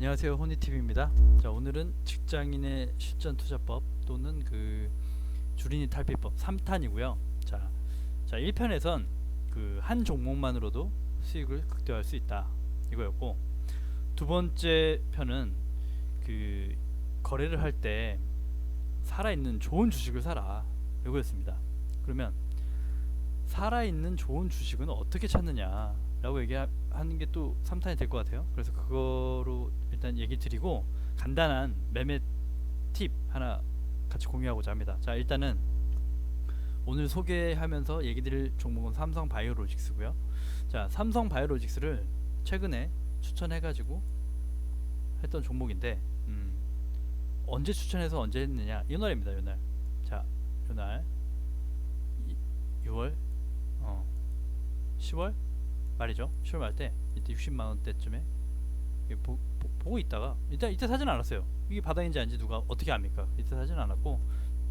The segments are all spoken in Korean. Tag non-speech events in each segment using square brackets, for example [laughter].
안녕하세요 호니TV입니다. 자 오늘은 직장인의 실전 투자법 또는 그 주린이 탈피법 3탄이고요. 자, 자 1편에선 그 한 종목만으로도 수익을 극대화할 수 있다 이거였고 두 번째 편은 그 거래를 할 때 살아있는 좋은 주식을 사라 이거였습니다. 그러면 살아있는 좋은 주식은 어떻게 찾느냐 라고 얘기하는 게 또 3탄이 될 것 같아요. 그래서 그거로 일단 얘기 드리고 간단한 매매 팁 하나 같이 공유하고자 합니다. 자 일단은 오늘 소개하면서 얘기 드릴 종목은 삼성 바이오로직스고요. 자 삼성 바이오로직스를 최근에 추천해 가지고 했던 종목인데 음, 언제 추천해서 언제 했느냐? 이날입니다 이날. 자 이날. 6월? 어. 10월 말이죠. 10월 말때 이때 60만 원대쯤에 보, 고 있다가 일단 이때 사진 않았어요. 이게 바닥인지 아닌지 누가 어떻게 압니까? 이때 사진 않았고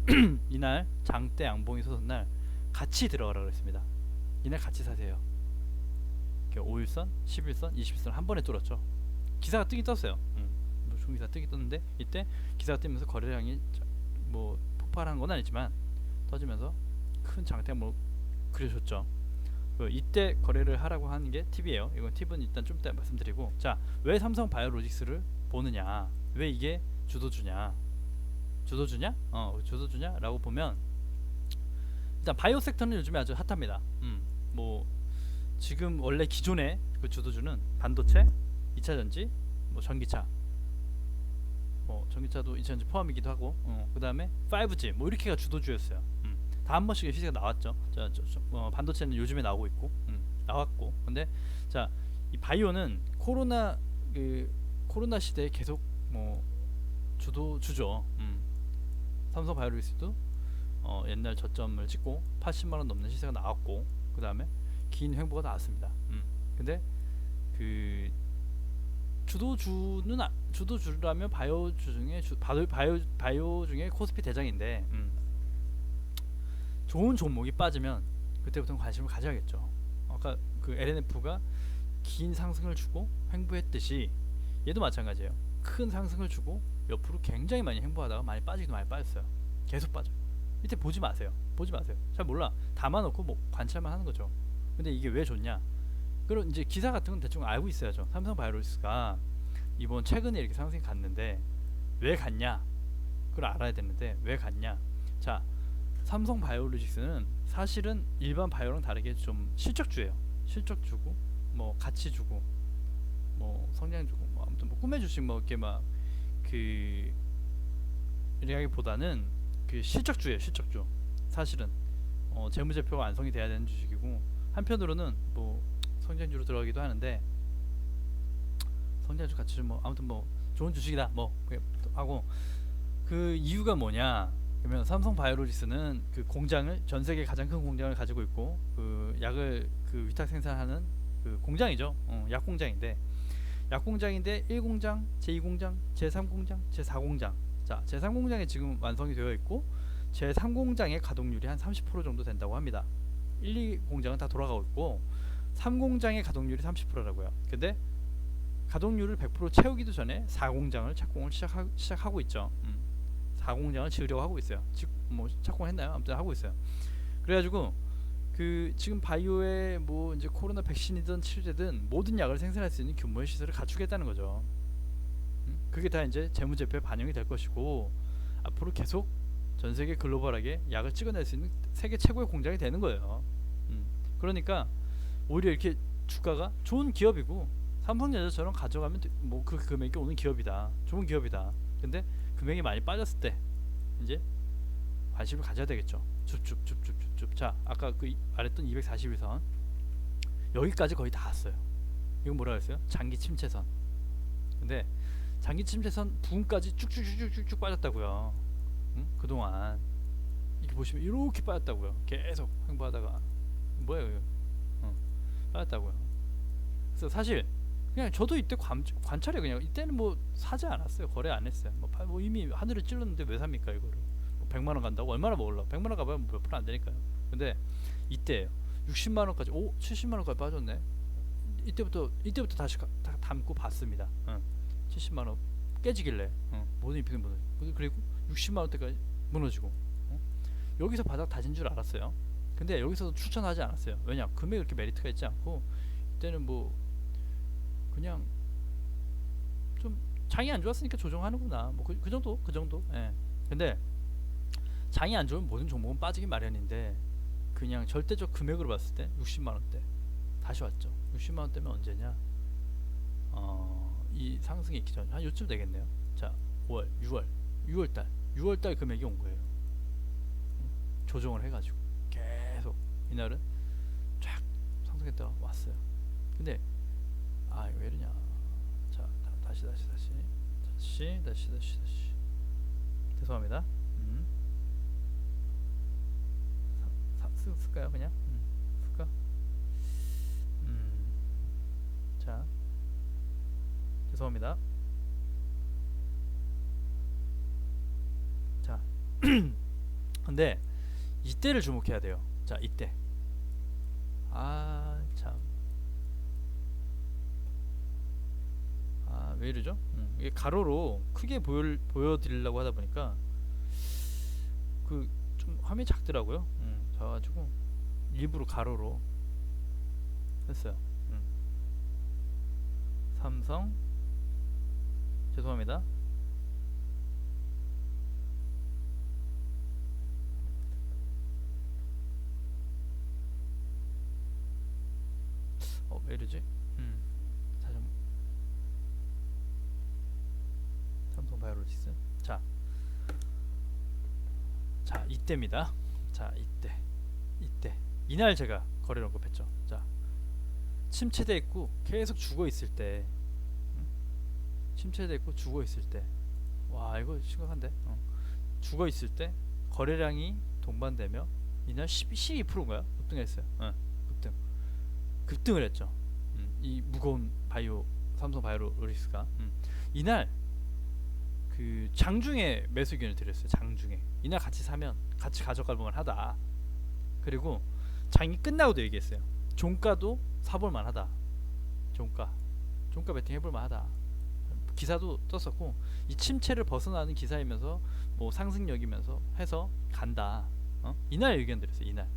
[clears throat] 이날 장대 양봉이 솟은 날 같이 들어가라 그랬습니다. 이날 같이 사세요. 5일선 11선 20일선 한 번에 뚫었죠. 기사가 뜨긴 떴어요. 음, 뭐 중기사 뜨긴 떴는데 이때 기사가 뜨면서 거래량이 자- 뭐 폭발한 건 아니지만 터지면서 큰 장대 양봉 그려줬죠 그 이때 거래를 하라고 하는 게 팁이에요. 이건 팁은 일단 좀 이따 말씀드리고 자 왜 삼성 바이오로직스를 보느냐 왜 이게 주도주냐 주도주냐 어 주도주냐라고 보면 일단 바이오 섹터는 요즘에 아주 핫합니다. 음 뭐 지금 원래 기존의 그 주도주는 반도체, 2차 전지, 뭐 전기차 뭐 전기차도 2차 전지 포함이기도 하고 어, 그 다음에 5G 뭐 이렇게가 주도주였어요. 음. 다한 번씩 시세가 나왔죠. 자, 저, 저, 어, 반도체는 요즘에 나오고 있고 음, 나왔고 근데 자 이 바이오는 코로나 그 코로나 시대에 계속 뭐 주도 주죠. 음. 삼성 바이오로직스도 어, 옛날 저점을 찍고 80만 원 넘는 시세가 나왔고 그 다음에 긴 횡보가 나왔습니다. 음. 근데 그 주도주는 아, 주도주라면 바이오 주 중에 주, 바이오, 바이오 바이오 중에 코스피 대장인데 음. 좋은 종목이 빠지면 그때부터는 관심을 가져야겠죠. 아까 그 LNF가 긴 상승을 주고 횡보했듯이 얘도 마찬가지예요. 큰 상승을 주고 옆으로 굉장히 많이 횡보하다가 많이 빠지기도 많이 빠졌어요. 계속 빠져. 밑에 보지 마세요. 보지 마세요. 잘 몰라. 담아놓고 뭐 관찰만 하는 거죠. 근데 이게 왜 좋냐? 그럼 이제 기사 같은 건 대충 알고 있어야죠. 삼성 바이오로스가 이번 최근에 이렇게 상승이 갔는데 왜 갔냐? 그걸 알아야 되는데 왜 갔냐? 자, 삼성 바이오로직스는 사실은 일반 바이오랑 다르게 좀 실적주예요. 실적주고 뭐 가치 주고 뭐 성장 주고 뭐 아무튼 뭐 꿈의 주식 뭐 이렇게 막그 이라기보다는 그 실적주예요. 실적주. 사실은 어, 재무제표가 완성이 돼야 되는 주식이고 한편으로는 뭐 성장주로 들어가기도 하는데 성장주 가치 뭐 아무튼 뭐 좋은 주식이다 뭐 하고 그 이유가 뭐냐 그러면 삼성 바이오로직스는 그 공장을 전 세계 가장 큰 공장을 가지고 있고 그 약을 그 위탁 생산하는 그 공장이죠. 어, 약 공장인데 약 공장인데 1공장, 제2공장, 제3공장, 제4공장. 자, 제3공장에 지금 완성이 되어 있고 제3공장의 가동률이 한 30% 정도 된다고 합니다. 1, 2공장은 다 돌아가고 있고 3공장의 가동률이 30%라고요. 근데 가동률을 100% 채우기도 전에 4공장을 착공을 시작하, 시작하고 있죠. 음. 4공장을 지으려고 하고 있어요. 지, 뭐 착공했나요? 아무튼 하고 있어요. 그래가지고 그 지금 바이오에 뭐 이제 코로나 백신이든 치료제든 모든 약을 생산할 수 있는 규모의 시설을 갖추겠다는 거죠. 음? 그게 다 이제 재무제표에 반영이 될 것이고 앞으로 계속 전 세계 글로벌하게 약을 찍어낼 수 있는 세계 최고의 공장이 되는 거예요. 음. 그러니까 오히려 이렇게 주가가 좋은 기업이고 삼성전자처럼 가져가면 뭐 그 금액이 오는 기업이다. 좋은 기업이다. 근데 금액이 많이 빠졌을 때 이제 관심을 가져야 되겠죠. 줍줍줍줍줍줍. 자, 아까 그 이- 말했던 241선 여기까지 거의 다 왔어요. 이건 뭐라 그랬어요? 장기 침체선. 근데 장기 침체선 부분까지 쭉쭉쭉쭉쭉 빠졌다고요. 응? 그동안 이렇게 보시면 이렇게 빠졌다고요. 계속 횡보하다가 뭐예요? 이거? 어, 빠졌다고요. 그래서 사실 그냥 저도 이때 관, 관찰해 그냥 이때는 뭐 사지 않았어요. 거래 안 했어요. 뭐, 파- 뭐 이미 하늘을 찔렀는데 왜 삽니까 이거를? 뭐 100만 원 간다고 얼마나 먹을라? 100만 원 가봐야 몇 프로 안 되니까요. 근데 이때예요. 60만 원까지 오 70만 원까지 빠졌네. 이때부터 이때부터 다시 가, 다 담고 봤습니다. 응. 70만 원 깨지길래 어, 모든 이평이 무너지고 그리고 60만 원대까지 무너지고 어? 여기서 바닥 다진 줄 알았어요. 근데 여기서도 추천하지 않았어요. 왜냐 금액 그렇게 메리트가 있지 않고 이때는 뭐 그냥 좀 장이 안 좋았으니까 조정하는구나 뭐 그 정도 그 정도. 예. 근데 장이 안 좋으면 모든 종목은 빠지기 마련인데 그냥 절대적 금액으로 봤을 때 60만 원대 다시 왔죠. 60만 원대면 언제냐? 어, 이 상승이 있기 전, 한 요쯤 되겠네요. 자, 5월, 6월, 6월 달, 6월 달 금액이 온 거예요. 음, 조정을 해가지고 계속 이날은 쫙 상승했다가 왔어요. 근데 아 왜 이러냐? 자, 다, 다시 다시 다시 다시 다시 다시 다시 죄송합니다. 음. 사, 사, 쓸, 쓸까요 그냥? 음, 쓸까? 음. 자, 죄송합니다. 자, [clears throat] 근데 이때를 주목해야 돼요. 자, 이때. 아, 참. 왜 이러죠? 음, 이게 가로로 크게 보여 보여드리려고 하다 보니까 그 좀 화면이 작더라고요. 음, 저가지고 일부러 가로로 했어요. 음. 삼성 죄송합니다. 어, 왜 이러지? 음. 다시 한번. 삼성 바이오로지스. 자. 자, 이때입니다. 자, 이때. 이때. 이날 제가 거래를 언급했죠. 자. 침체돼 있고 계속 죽어 있을 때 음? 침체돼 있고 죽어 있을 때 와 이거 심각한데 어. 죽어 있을 때 거래량이 동반되며 이날 12, 12%인가요? 급등했어요. 어, 급등 급등을 했죠. 음, 이 무거운 바이오 삼성 바이오로리스가 음. 이날 그 장중에 매수 의견을 드렸어요. 장중에 이날 같이 사면 같이 가져갈 만하다. 그리고 장이 끝나고도 얘기했어요. 종가도 사볼 만하다. 종가 종가 베팅 해볼 만하다. 기사도 떴었고 이 침체를 벗어나는 기사이면서 뭐 상승력이면서 해서 간다. 어? 이날 의견 드렸어요. 이날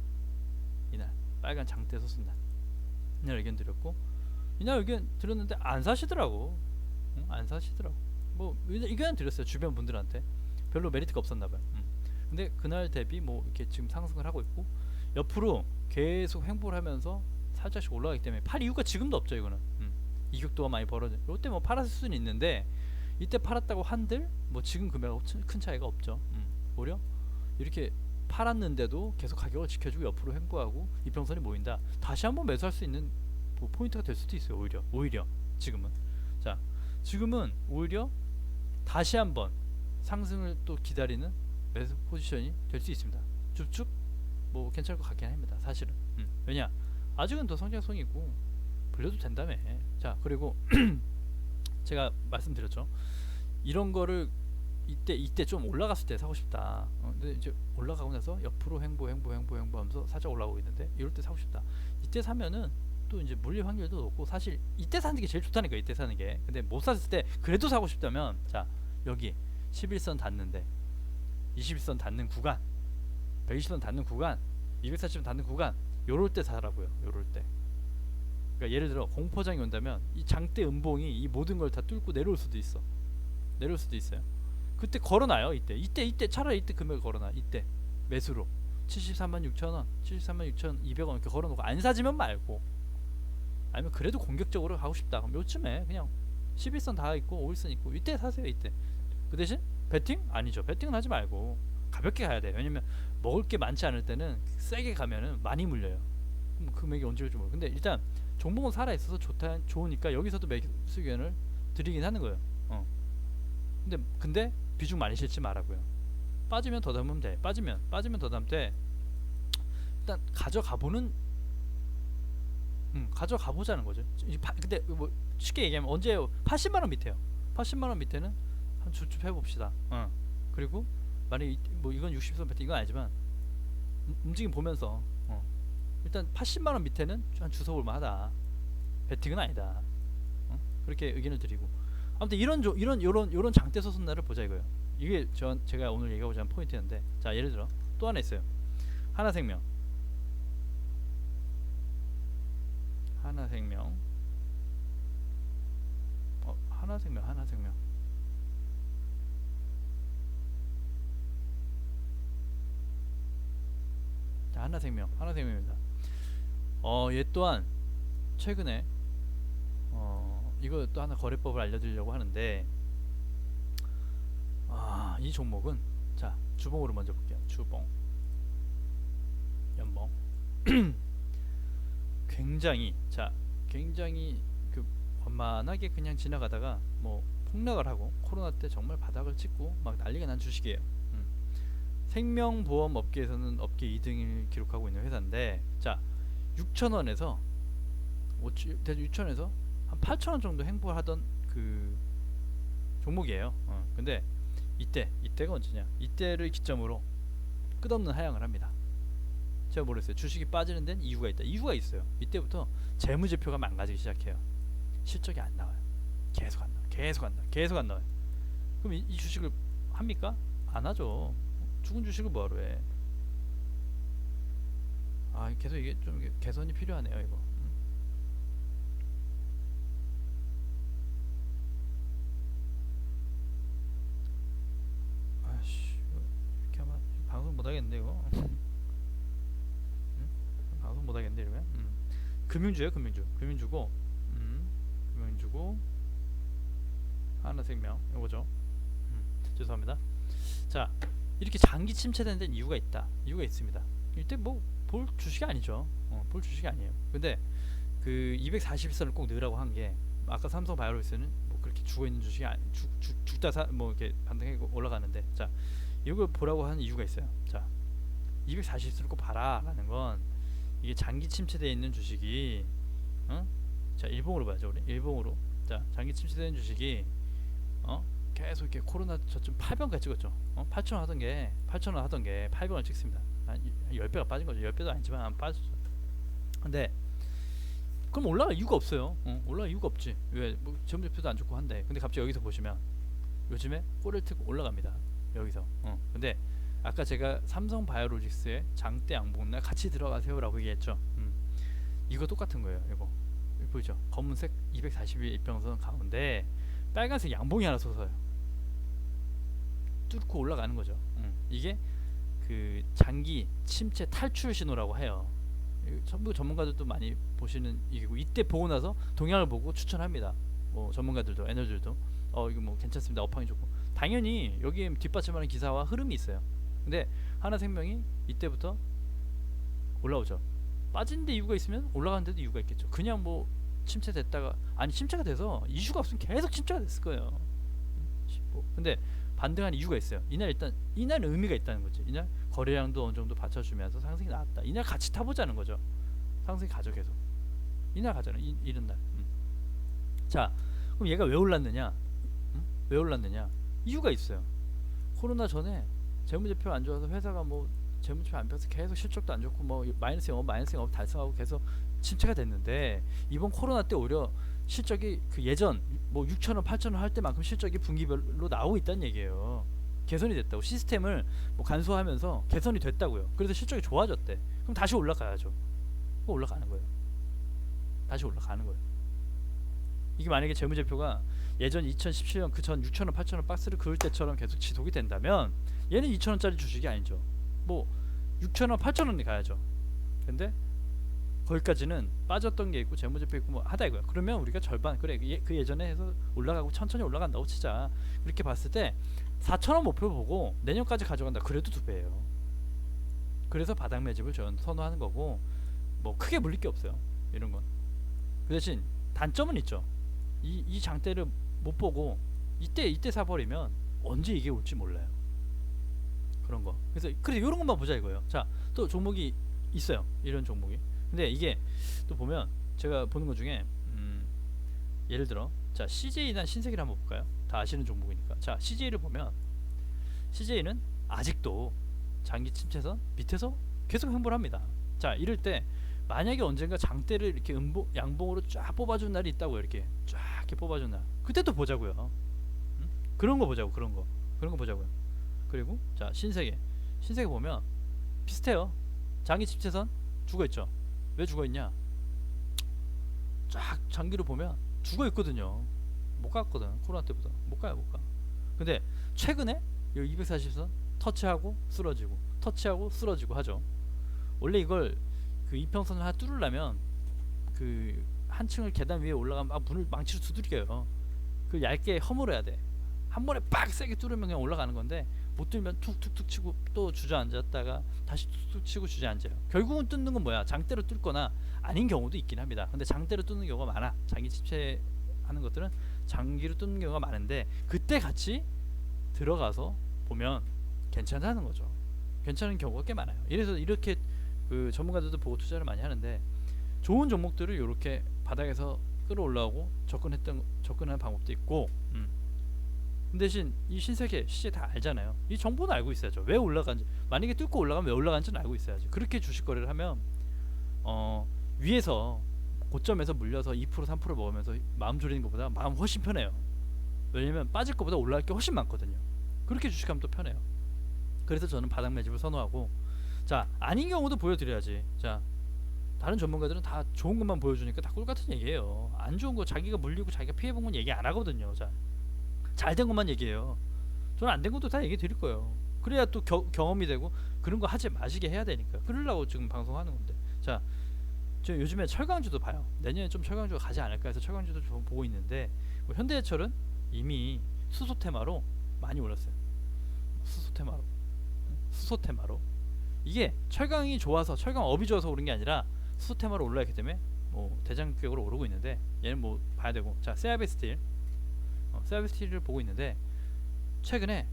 이날 빨간 장대 섰은 날 이날 의견 드렸고 이날 의견 드렸는데 안 사시더라고. 응? 안 사시더라고. 뭐 의견 드렸어요. 주변 분들한테 별로 메리트가 없었나 봐요. 음. 근데 그날 대비 뭐 이렇게 지금 상승을 하고 있고 옆으로 계속 횡보를 하면서 살짝씩 올라가기 때문에 팔 이유가 지금도 없죠 이거는 음. 이격도가 많이 벌어져 롯데 뭐 팔았을 수는 있는데 이때 팔았다고 한들 뭐 지금 금액하고 치- 큰 차이가 없죠 음. 오히려 이렇게 팔았는데도 계속 가격을 지켜주고 옆으로 횡보하고 이평선이 모인다 다시 한번 매수할 수 있는 뭐 포인트가 될 수도 있어요 오히려 오히려 지금은 자 지금은 오히려 다시 한번 상승을 또 기다리는 매수 포지션이 될 수 있습니다. 쭉쭉 뭐 괜찮을 것 같긴 합니다 사실은. 음. 왜냐? 아직은 더 성장성이 있고 불려도 된다며. 자 그리고 [clears throat] 제가 말씀드렸죠. 이런 거를 이때 이때 좀 올라갔을 때 사고 싶다. 어, 근데 이제 올라가고 나서 옆으로 횡보 횡보 횡보 횡보 하면서 살짝 올라오고 있는데 이럴 때 사고 싶다. 이때 사면은 또 이제 물릴 확률도 높고 사실 이때 사는 게 제일 좋다니까 이때 사는 게. 근데 못 샀을 때 그래도 사고 싶다면 자 여기 11선 닿는데 21선 닿는 구간 120선 닿는 구간 240선 닿는 구간 요럴 때 사라고요 요럴 때. 그러니까 예를 들어 공포장이 온다면 이 장대 음봉이 이 모든 걸 다 뚫고 내려올 수도 있어. 내려올 수도 있어요. 그때 걸어놔요 이때. 이때 이때 차라리 이때 금액을 걸어놔 이때. 매수로. 73만 6천원 73만 6천 2백원 이렇게 걸어놓고 안 사지면 말고 아니면 그래도 공격적으로 하고 싶다. 그럼 요쯤에 그냥 11선 다 있고 5일선 있고 이때 사세요 이때. 그 대신 배팅? 아니죠. 배팅은 하지 말고 가볍게 가야 돼 왜냐면 먹을 게 많지 않을 때는 세게 가면은 많이 물려요. 금액이 언제 올지 모르 근데 일단 종목은 살아있어서 좋다 좋으니까 여기서도 매수 의견을 드리긴 하는 거예요. 어. 근데 근데 비중 많이 실지 말라고요. 빠지면 더 담으면 돼. 빠지면 빠지면 더 돼. 일단 가져가 보는 음, 가져가 보자는 거죠 근데 뭐 쉽게 얘기하면 언제 80만 원 밑에요 80만 원 밑에는 한 주춤 해봅시다 어. 그리고 만약 에뭐 이건 60선 배팅 이건 아니지만 음, 움직임 보면서 어. 일단 80만 원 밑에는 한 주워 볼 만하다. 배팅은 아니다. 어? 그렇게 의견을 드리고 아무튼 이런 조, 이런 요런 요런 장대 소선날을 보자 이거예요. 이게 전 제가 오늘 얘기하고자 하는 포인트였는데 자 예를 들어 또 하나 있어요. 하나생명 하나생명 어 하나생명 하나생명 자 하나생명 하나생명입니다. 어 얘 또한 최근에 어 이거 또 하나 거래법을 알려드리려고 하는데 아 이 종목은 자 주봉으로 먼저 볼게요. 주봉 연봉 [clears throat] 굉장히 자 굉장히 그 원만하게 그냥 지나가다가 뭐 폭락을 하고 코로나 때 정말 바닥을 찍고 막 난리가 난 주식이에요. 음. 생명보험 업계에서는 업계 2등을 기록하고 있는 회사인데 자 6천 원에서 대충 6천 원에서 한 8천 원 정도 행보하던 그 종목이에요. 어. 근데 이때 이때가 언제냐? 이때를 기점으로 끝없는 하향을 합니다. 제가 모르겠어요. 주식이 빠지는 데는 이유가 있다. 이유가 있어요. 이때부터 재무제표가 망가지기 시작해요. 실적이 안 나와요. 계속 안 나와. 계속 안 나와. 계속 안 나와요. 그럼 이, 이 주식을 합니까? 안 하죠. 죽은 주식을 뭐하러 해? 아 계속 이게 좀 개선이 필요하네요 이거. 음. 아씨 이렇게 하면 방송 못 하겠는데 이거. 음? 방송 못 하겠는데 이러면. 음. 금융주예요 금융주. 금융주고. 음. 금융주고. 하나생명 이거죠. 음. 죄송합니다. 자 이렇게 장기 침체되는 데는 이유가 있다. 이유가 있습니다. 이때 뭐 볼 주식이 아니죠. 어, 볼 주식이 아니에요. 근데 그 241선을 꼭 넣으라고 한 게 아까 삼성 바이오로스는 뭐 그렇게 죽어 있는 주식이 아니 죽, 죽 죽다 사, 뭐 이렇게 반등해 올라가는데 자 이걸 보라고 하는 이유가 있어요. 자 240선을 꼭 봐라 라는 건 이게 장기 침체되어 있는 주식이 어? 자 일봉으로 봐야죠 우리 일봉으로 자 장기 침체되는 주식이 어 계속 이렇게 코로나 저쯤 8병까지 찍었죠. 어? 8천 원 하던 게 8천 원 하던 게 800원 찍습니다. 한 10배가 빠진 거죠. 10배도 아니지만 빠졌죠. 근데 그럼 올라갈 이유가 없어요. 어, 올라갈 이유가 없지. 왜? 뭐 재무제표도 안 좋고 한데. 근데 갑자기 여기서 보시면 요즘에 꼬리를 트고 올라갑니다. 여기서. 어. 근데 아까 제가 삼성 바이오로직스의 장대 양봉날 같이 들어가세요라고 얘기했죠. 음. 이거 똑같은 거예요. 이거. 보이죠? 검은색 241 일평선 가운데 빨간색 양봉이 하나 솟아요. 뚫고 올라가는 거죠. 음. 이게 그 장기 침체 탈출 신호라고 해요. 전부 전문가들도 많이 보시는 이기고 이때 보고 나서 동향을 보고 추천합니다. 뭐 전문가들도 애널들도 어 이거 뭐 괜찮습니다. 업황이 좋고 당연히 여기에 뒷받침하는 기사와 흐름이 있어요. 근데 하나생명이 이때부터 올라오죠. 빠진 데 이유가 있으면 올라가는데도 이유가 있겠죠. 그냥 뭐 침체됐다가 아니 침체가 돼서 이슈가 없으면 계속 침체가 됐을 거예요. 뭐 근데 반등한 이유가 있어요. 이날 일단 이날 의미가 있다는 거지. 이날 거래량도 어느 정도 받쳐주면서 상승이 나왔다. 이날 같이 타보자는 거죠. 상승이 가죠 계속. 이날 가잖아. 이, 이런 날. 음. 자, 그럼 얘가 왜 올랐느냐? 음? 왜 올랐느냐? 이유가 있어요. 코로나 전에 재무제표 안 좋아서 회사가 뭐 재무제표 안 펴서 계속 실적도 안 좋고 뭐 마이너스 영업 마이너스 영업 달성하고 계속 침체가 됐는데 이번 코로나 때 오히려 실적이 그 예전 뭐 6천 원, 8천 원 할 때만큼 실적이 분기별로 나오고 있다는 얘기예요. 개선이 됐다고 시스템을 뭐 간소화하면서 개선이 됐다고요. 그래서 실적이 좋아졌대. 그럼 다시 올라가야죠. 올라가는 거예요. 다시 올라가는 거예요. 이게 만약에 재무제표가 예전 2017년 그 전 6천 원, 8천 원 박스를 그을 때처럼 계속 지속이 된다면 얘는 2천 원짜리 주식이 아니죠. 뭐 6천 원, 8천 원이 가야죠. 근데 거기까지는 빠졌던 게 있고 재무제표 있고 뭐 하다 이거야. 그러면 우리가 절반 그래 예, 그 예전에 해서 올라가고 천천히 올라간다고 치자. 그렇게 봤을 때 4천 원 목표 보고 내년까지 가져간다. 그래도 두 배예요. 그래서 바닥 매집을 저는 선호하는 거고 뭐 크게 물릴 게 없어요. 이런 건. 그 대신 단점은 있죠. 이, 이 장대를 못 보고 이때 이때 사버리면 언제 이게 올지 몰라요. 그런 거. 그래서 그래 이런 것만 보자 이거예요. 자, 또 종목이 있어요. 이런 종목이. 근데 이게 또 보면 제가 보는 것 중에 음, 예를 들어 자 CJ나 신세계를 한번 볼까요? 다 아시는 종목이니까. 자 CJ를 보면 CJ는 아직도 장기 침체선 밑에서 계속 횡보를 합니다. 자 이럴 때 만약에 언젠가 장대를 이렇게 음보, 양봉으로 쫙 뽑아준 날이 있다고 이렇게 쫙 이렇게 날 그때 또 보자고요. 응? 그런 거 보자고 그런 거 그런 거 보자고요. 그리고 자 신세계 신세계 보면 비슷해요. 장기 집체선 죽어 있죠. 왜 죽어 있냐? 쫙 장기로 보면 죽어 있거든요. 못 갔거든 코로나 때보다 못 가요 못 가. 근데 최근에 이 240선 터치하고 쓰러지고 터치하고 쓰러지고 하죠. 원래 이걸 그 이평선을 하나 뚫으려면 그 한 층을 계단 위에 올라가면 막 문을 망치로 두드려요. 그 얇게 허물어야 돼. 한 번에 빡 세게 뚫으면 그냥 올라가는 건데 못 뚫으면 툭툭툭 치고 또 주저앉았다가 다시 툭툭 치고 주저앉아요. 결국은 뚫는 건 뭐야? 장대로 뚫거나 아닌 경우도 있긴 합니다. 근데 장대로 뚫는 경우가 많아. 장기 집체 하는 것들은 장기로 뚫는 경우가 많은데 그때 같이 들어가서 보면 괜찮다는 거죠. 괜찮은 경우가 꽤 많아요. 이래서 이렇게 그 전문가들도 보고 투자를 많이 하는데 좋은 종목들을 이렇게 바닥에서 끌어올라오고 접근했던 접근하는 방법도 있고 음. 근데 대신 이 신세계 시제 다 알잖아요. 이 정보는 알고 있어야죠. 왜 올라간지 만약에 뚫고 올라가면 왜 올라간지는 알고 있어야지. 그렇게 주식 거래를 하면 어 위에서 고점에서 물려서 2% 3% 먹으면서 마음 졸이는 것보다 마음 훨씬 편해요. 왜냐면 빠질 것보다 올라갈 게 훨씬 많거든요. 그렇게 주식하면 또 편해요. 그래서 저는 바닥 매집을 선호하고 자 아닌 경우도 보여드려야지. 자 다른 전문가들은 다 좋은 것만 보여주니까 다 꿀같은 얘기예요. 안 좋은 거 자기가 물리고 자기가 피해본 건 얘기 안 하거든요. 자잘된 것만 얘기해요. 저는 안 된 것도 다 얘기 드릴 거예요. 그래야 또 겨, 경험이 되고 그런 거 하지 마시게 해야 되니까. 그러려고 지금 방송하는 건데. 자, 저 요즘에 철강주도 봐요. 내년에 좀 철강주가 가지 않을까 해서 철강주도 좀 보고 있는데 뭐 현대해철은 이미 수소 테마로 많이 올랐어요. 수소 테마로, 수소 테마로. 이게 철강이 좋아서 철강 업이 좋아서 오른 게 아니라 수소 테마로 올라있기 때문에 뭐 대장격으로 오르고 있는데 얘는 뭐 봐야 되고. 자 세아베 스틸. 어, 세아베 스틸을 보고 있는데 최근에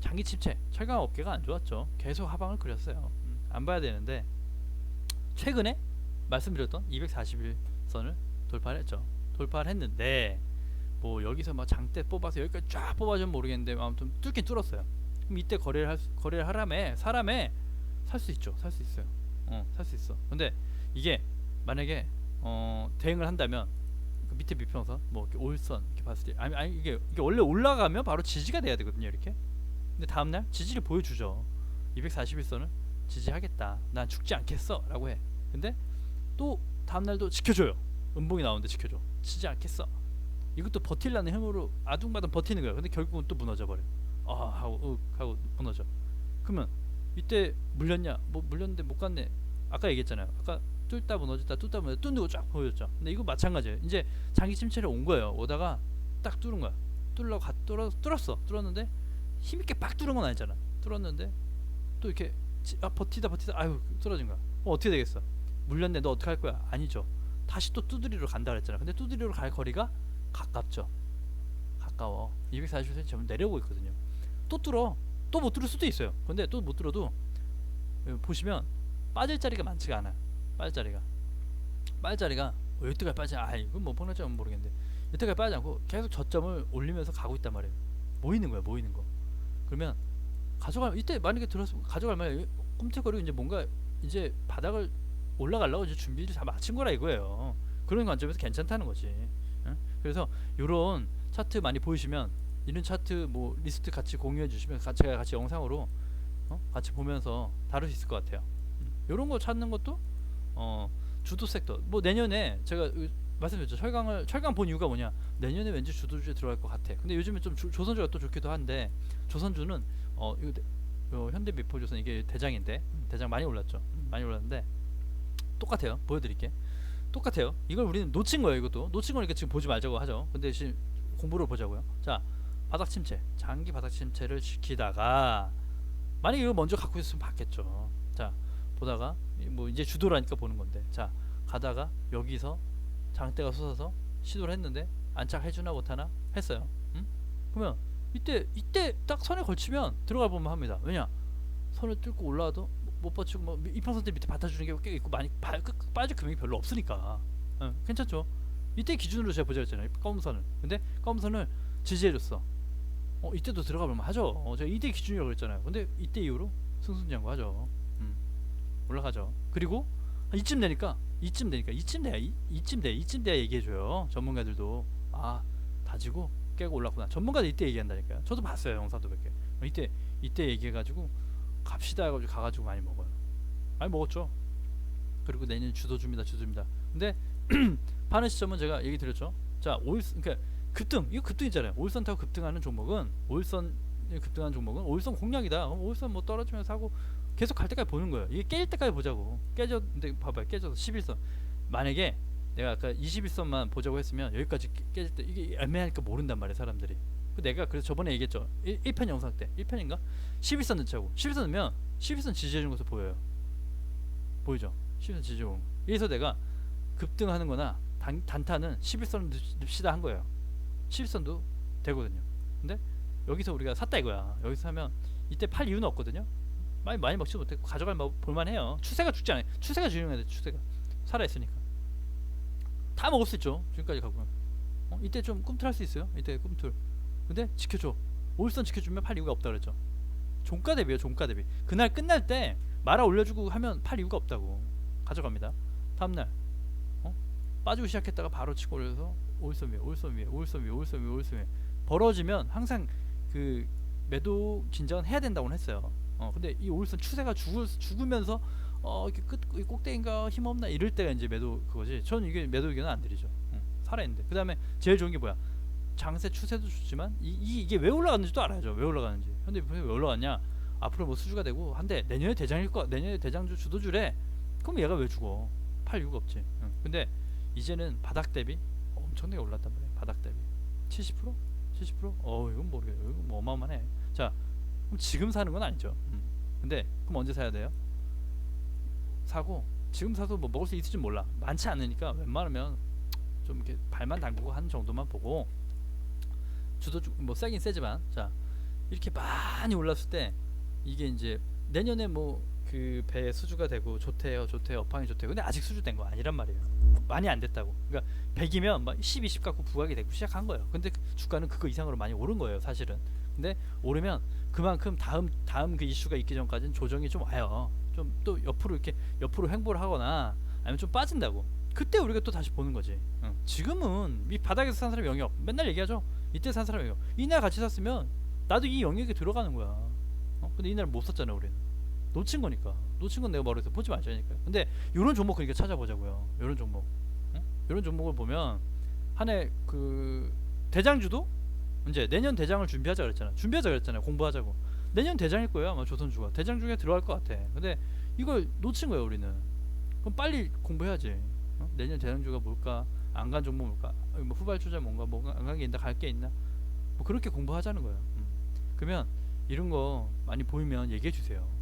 장기 침체 철강 업계가 안 좋았죠. 계속 하방을 그렸어요. 음, 안 봐야 되는데 최근에 말씀드렸던 241선을 돌파를 했죠. 돌파를 했는데 뭐 여기서 막 장대 뽑아서 여기까지 쫙 뽑아주면 모르겠는데 아무튼 뚫긴 뚫었어요. 그럼 이때 거래를 할 수- 거래를 하라며 사람에 살 수 있죠. 살 수 있어요. 어살 수 있어. 근데 이게 만약에 어 대응을 한다면 그 밑에 비평선 뭐 이렇게 올선 이렇게 봤을 때 아니 아니 이게 이게 원래 올라가면 바로 지지가 돼야 되거든요 이렇게. 근데 다음날 지지를 보여주죠. 241선을 지지하겠다. 난 죽지 않겠어 라고 해. 근데 또 다음날도 지켜줘요. 음봉이 나오는데 지켜줘. 지지 않겠어. 이것도 버틸라는 힘으로 아둥바둥 버티는 거예요. 근데 결국은 또 무너져 버려 아 하고 윽 하고 무너져. 그러면 이때 물렸냐? 뭐 물렸는데 못 갔네. 아까 얘기했잖아요. 아까 뚫다 무너졌다 뚫다 무너졌다 뚫는 거 쫙 보여줬죠. 근데 이거 마찬가지예요. 이제 장기 침체를 온 거예요. 오다가 딱 뚫은 거야. 뚫으려고 가, 뚫어, 뚫었어. 뚫었는데 힘있게 빡 뚫은 건 아니잖아. 뚫었는데 또 이렇게 지- 아 버티다 버티다. 아유 뚫어진 거야. 어 어떻게 되겠어? 물렸네. 너 어떻게 할 거야? 아니죠. 다시 또 두드리로 간다 그랬잖아. 근데 두드리로 갈 거리가 가깝죠. 가까워. 240cm 점점 내려오고 있거든요. 또 뚫어. 또 못 뚫을 수도 있어요. 근데 또 못 뚫어도 보시면 빠질 자리가 많지가 않아 빠 질 자리가. 빠질 자리가 어, 여태까지 빠지 아 이건 뭐 뻔하지면 모르겠는데. 여태까지 빠지지 않고 계속 저점을 올리면서 가고 있단 말이에요. 모이는 거야 모이는 거. 그러면 가져갈 이때 만약에 들었으면 가져갈 만에 꿈틀거리고 이제 뭔가 이제 바닥을 올라가려고 이제 준비를 다 마친 거라 이거예요. 그런 관점에서 괜찮다는 거지. 응? 그래서 요런 차트 많이 보이시면 이런 차트 뭐 리스트 같이 공유해 주시면 같이 같이 영상으로 어? 같이 보면서 다룰 수 있을 것 같아요. 이런 거 찾는 것도 어 주도 섹터 뭐 내년에 제가 의- 말씀드렸죠 철강을 철강 본 이유가 뭐냐 내년에 왠지 주도주에 들어갈 것 같아. 근데 요즘에 좀 주- 조선주가 또 좋기도 한데 조선주는 어 이거 대- 어, 현대 미포조선 이게 대장인데 음, 대장 많이 올랐죠. 음, 많이 올랐는데 똑같아요. 보여드릴게. 똑같아요. 이걸 우리는 놓친 거예요. 이것도 놓친 거니까 지금 보지 말자고 하죠. 근데 지금 공부를 보자고요. 자 바닥 침체, 장기 바닥 침체를 지키다가 만약 에 이거 먼저 갖고 있으면 봤겠죠. 자 보다가 이- 뭐 이제 주도라니까 보는 건데, 자 가다가 여기서 장대가 솟아서 시도를 했는데 안착해주나 못하나 했어요. 음? 그러면 이때 이때 딱 선에 걸치면 들어가 보면 합니다. 왜냐 선을 뚫고 올라와도 못- 못 버티고 뭐 이평선대 밑에 받아주는 게 꽤 있고 많이 바, 끝, 끝 빠질 금액이 별로 없으니까 응, 괜찮죠. 이때 기준으로 제가 보자 했잖아요. 검은 선을. 근데 검은 선을 지지해줬어. 어 이때도 들어가 보면 하죠. 어, 제가 이때 기준이라고 그랬잖아요. 근데 이때 이후로 승승장구하죠. 음, 올라가죠. 그리고 한 이쯤 되니까 이쯤 되니까 이쯤 돼야 이, 이쯤 돼 이쯤 돼야 얘기해줘요. 전문가들도 아 다지고 깨고 올랐구나. 전문가들 이때 얘기한다니까요. 저도 봤어요 영상도 몇 개. 이때 이때 얘기해가지고 갑시다 해가지고 가가지고 많이 먹어요. 많이 먹었죠. 그리고 내년 주도주입니다 주도주입니다. 근데 [clears throat] 파는 시점은 제가 얘기 드렸죠. 자올 그러니까 급등 이거 급등이잖아요. 올선 타고 급등하는 종목은 올선 급등하는 종목은 올선 공략이다. 올선 뭐 떨어지면 사고 계속 갈 때까지 보는 거예요. 이게 깰 때까지 보자고. 깨졌는데 봐봐요. 깨져서 11선. 만약에 내가 아까 21선만 보자고 했으면 여기까지 깨- 깨질 때 이게 애매하니까 모른단 말이에요 사람들이. 그 내가 그래서 저번에 얘기했죠. 1, 1편 영상 때. 1편인가? 11선 넣자고. 11선 넣으면 11선 지지해 준 것도 보여요. 보이죠? 11선 지지해 준 거. 그래서 내가 급등하는 거나 단, 단타는 11선 넣읍시다 한 거예요. 11선도 되거든요. 근데 여기서 우리가 샀다 이거야. 여기서 하면 이때 팔 이유는 없거든요 많이 많이 먹지 못했고 가져갈 마- 볼만해요. 추세가 죽지 않아요. 추세가 중요해야 돼 추세가. 살아 있으니까. 다 먹을 수 있죠 지금까지 가보면. 어? 이때 좀 꿈틀할 수 있어요 이때 꿈틀. 근데 지켜줘. 올선 지켜주면 팔 이유가 없다 그랬죠. 종가 대비요 종가 대비. 그날 끝날 때 말아 올려주고 하면 팔 이유가 없다고. 가져갑니다. 다음날. 어? 빠지고 시작했다가 바로 치고 올려서 올선 위에 올선 위에 올선 위에 올선 위에 올선 위에. 벌어지면 항상 그 매도 긴장은 해야 된다고 했어요 어 근데 이 올선 추세가 죽을, 죽으면서 어 이렇게 끝이 꼭대기인가 힘없나 이럴 때가 이제 매도 그거지. 저는 이게 매도 의견은 안 드리죠. 응, 살아있는데. 그 다음에 제일 좋은 게 뭐야? 장세 추세도 좋지만 이, 이 이게 왜 올라갔는지도 알아야죠. 왜 올라가는지. 근데 왜 올라갔냐? 앞으로 뭐 수주가 되고 한데 내년에 대장일 거 내년에 대장주 주도주래. 그럼 얘가 왜 죽어? 팔 이유가 없지. 응. 근데 이제는 바닥 대비 엄청나게 올랐단 말이야. 바닥 대비 70%? 70%? 어 이건 모르겠어요. 이건 뭐 어마어마하네. 자 그럼 지금 사는 건 아니죠. 음. 근데 그럼 언제 사야 돼요? 사고 지금 사도 뭐 먹을 수 있을지 몰라 많지 않으니까 웬만하면 좀 이렇게 발만 담그고 하는 정도만 보고 주도 주- 뭐 세긴 세지만 자 이렇게 많이 올랐을 때 이게 이제 내년에 뭐 그배 수주가 되고 좋대요 좋대요 업황이 좋대요. 근데 아직 수주된 거 아니란 말이에요. 많이 안 됐다고. 그러니까 100이면 막 10, 20 갖고 부각이 되고 시작한 거예요. 근데 그 주가는 그거 이상으로 많이 오른 거예요 사실은. 근데 오르면 그만큼 다음 다음 그 이슈가 있기 전까지는 조정이 좀 와요. 좀 또 옆으로 이렇게 옆으로 횡보를 하거나 아니면 좀 빠진다고. 그때 우리가 또 다시 보는 거지. 응. 지금은 이 바닥에서 산 사람 영역 맨날 얘기하죠. 이때 산 사람 영역. 이날 같이 샀으면 나도 이 영역에 들어가는 거야. 어? 근데 이날 못 샀잖아 우리는 놓친 거니까. 놓친 건 내가 말해서 보지 말자니까 근데 요런 종목 그러니까 찾아보자고요. 요런 종목. 응? 요런 종목을 보면 한 해 그 대장주도 이제 내년 대장을 준비하자 그랬잖아 준비하자 그랬잖아요. 공부하자고. 내년 대장일 거예요 아마 조선주가. 대장 중에 들어갈 것 같아. 근데 이걸 놓친 거예요 우리는. 그럼 빨리 공부해야지. 어? 내년 대장주가 뭘까? 안 간 종목 뭘까? 어, 뭐 후발주자 뭔가 뭐안 간 게 있나? 갈 게 있나? 뭐 그렇게 공부하자는 거예요. 음. 그러면 이런 거 많이 보이면 얘기해 주세요. 응?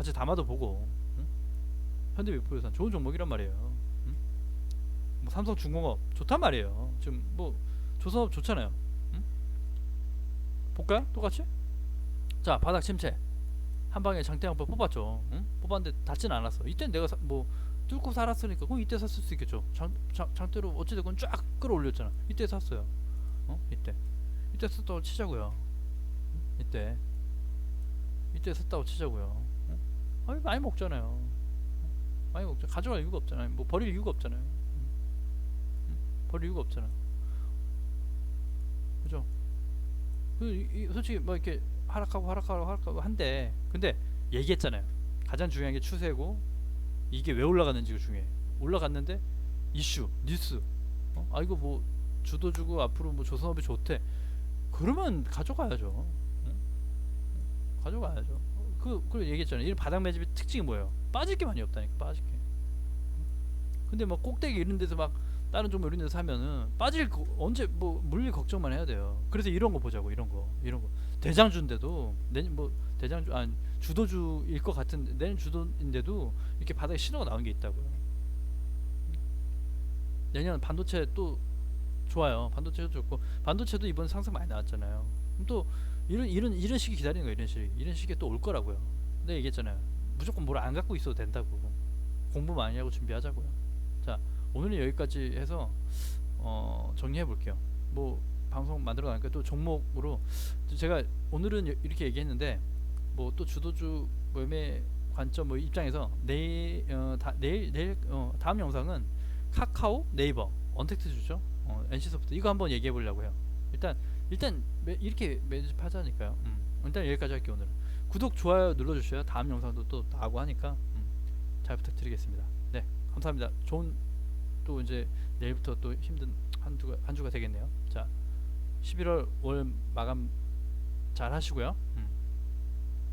같이 담아도 보고 응? 현대 미포유산 좋은 종목이란 말이에요 응? 뭐 삼성 중공업 좋단 말이에요 지금 뭐 조선업 좋잖아요 응? 볼까요 똑같이 자 바닥 침체 한 방에 장대양법 뽑았죠. 응? 뽑았는데 닿진 않았어. 이때 내가 사, 뭐 뚫고 살았으니까 그럼 이때 샀을 수 있겠죠. 장, 장 장대로 어찌됐건 쫙 끌어올렸잖아. 이때 샀어요. 어? 이때 이때 샀다고 치자고요. 응? 이때 이때 샀다고 치자고요. 응? 아니 많이 먹잖아요. 응? 많이 먹죠. 가져갈 이유가 없잖아요. 뭐 버릴 이유가 없잖아요. 버릴 이유가 없잖아. 그죠? 그 솔직히 뭐 이렇게 하락하고 하락하고 하락하고 한데 근데 얘기했잖아요. 가장 중요한 게 추세고 이게 왜 올라갔는지가 중요해. 올라갔는데 이슈, 뉴스. 어? 아 이거 뭐 주도 주고 앞으로 뭐 조선업이 좋대. 그러면 가져가야죠. 응? 가져가야죠. 그, 그 얘기했잖아요. 이 바닥 매집의 특징이 뭐예요? 빠질 게 많이 없다니까 빠질 게. 근데 막 꼭대기 이런 데서 막 다른 종목 이런 데서 사면은 빠질 거, 언제 뭐 물릴 걱정만 해야 돼요. 그래서 이런 거 보자고 이런 거 이런 거 대장주인데도 내년 뭐 대장주 아니 주도주일 것 같은 내년 주도인데도 이렇게 바닥에 신호가 나온 게 있다고요. 내년 반도체 또 좋아요. 반도체도 좋고 반도체도 이번 상승 많이 나왔잖아요. 그럼 또 이런 이런 이런 시기 기다리는 거예요. 이런 시기 이런 시기에 또올 거라고요. 근데 얘기했잖아요. 무조건 뭘 안 갖고 있어도 된다고 공부 많이 하고 준비하자고요. 자 오늘은 여기까지 해서 어, 정리해 볼게요. 뭐 방송 만들어 나니까 또 종목으로 또 제가 오늘은 여- 이렇게 얘기했는데 뭐 또 주도주 매매 관점 뭐 입장에서 내일 어, 다, 내일 내일 어, 다음 영상은 카카오 네이버 언택트 주죠 어, NC 소프트 이거 한번 얘기해 보려고 해요. 일단 일단 매, 이렇게 매집하자니까요. 음. 일단 여기까지 할게요 오늘. 구독 좋아요 눌러주셔야 다음 영상도 또 나오고 하니까 음. 잘 부탁드리겠습니다. 네 감사합니다. 좋은 또 이제 내일부터 또 힘든 한 주가 한 주가 되겠네요. 자 11월 월 마감 잘 하시고요. 음.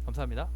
감사합니다.